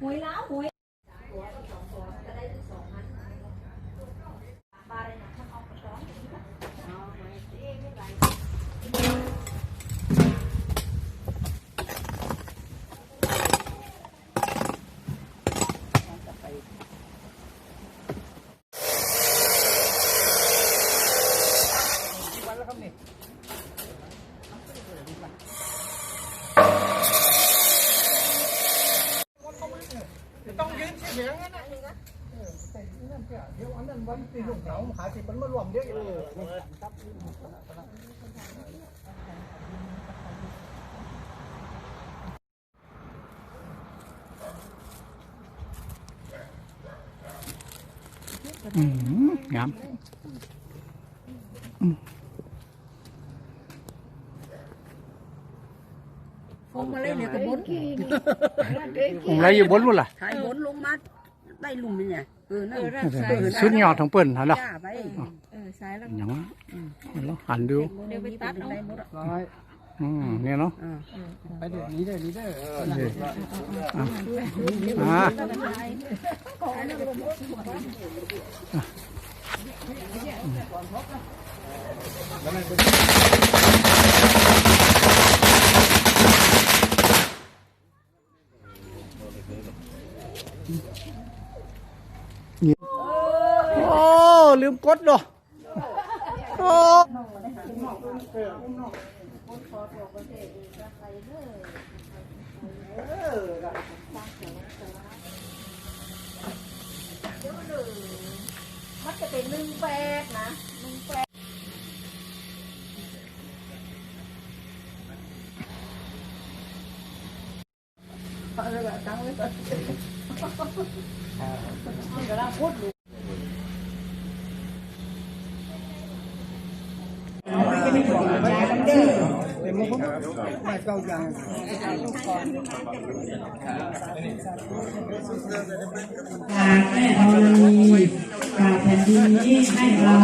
หวยล้าวหวย เฉยๆงั้นนะเออแต่นั่นเเดี๋ยวอันนั้นวันที่ลูกเหนาหาสิมันมารวมเดี๋ยวเอออืมงามฟงมาเลยเนี่ยกระบนองไรอยู่บนรุ่นล่ะถ่ายบนลงมา ได้ลุมนี่ไงเออนั่นสุดยอดของเปิ้นฮะล่ะจ้าไปเออสายแล้วอย่างนั้นแล้วหันดูเดี๋ยวไปตัดเอาได้หมดอะร้อยอืมเนี่ยเนาะอ่าไปเดี๋ยวนี้เด้อนี้เด้ออ่าโอ้ ลืมกดเนาะโอ้มันจะเป็นหนึ่งแปดนะหนึ่งแปด เดี๋ยวมันก็ ไม่ก้าอย่างจากแม่ธรณีจาแผ่นดินนี้ให้เรา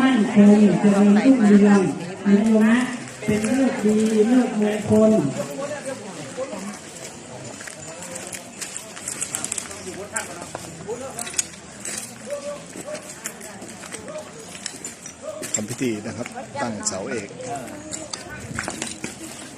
มั่นคงเจริญรุ่งเรืองมีธรรมะเป็นเลือกดีเลือกมงคลทำพิธีนะครับ ตั้งเสาเอก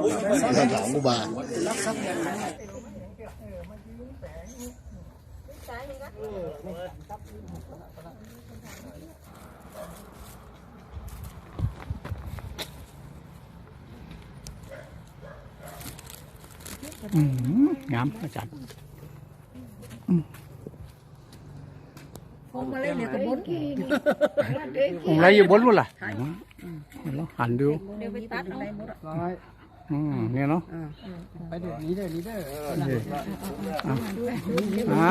คำถามกูบาอืมงามอาจารย์ฟงมาเลยเนี่ยกระบนองไรอยู่บนรุ่นล่ะแล้วหันดูเดี๋ยวไปตัดเอาได้หมด อะร้อยอืมเนี่ยเนาะอ่าไปเดี๋ยวนี้เด้อนี้เด้ออ่า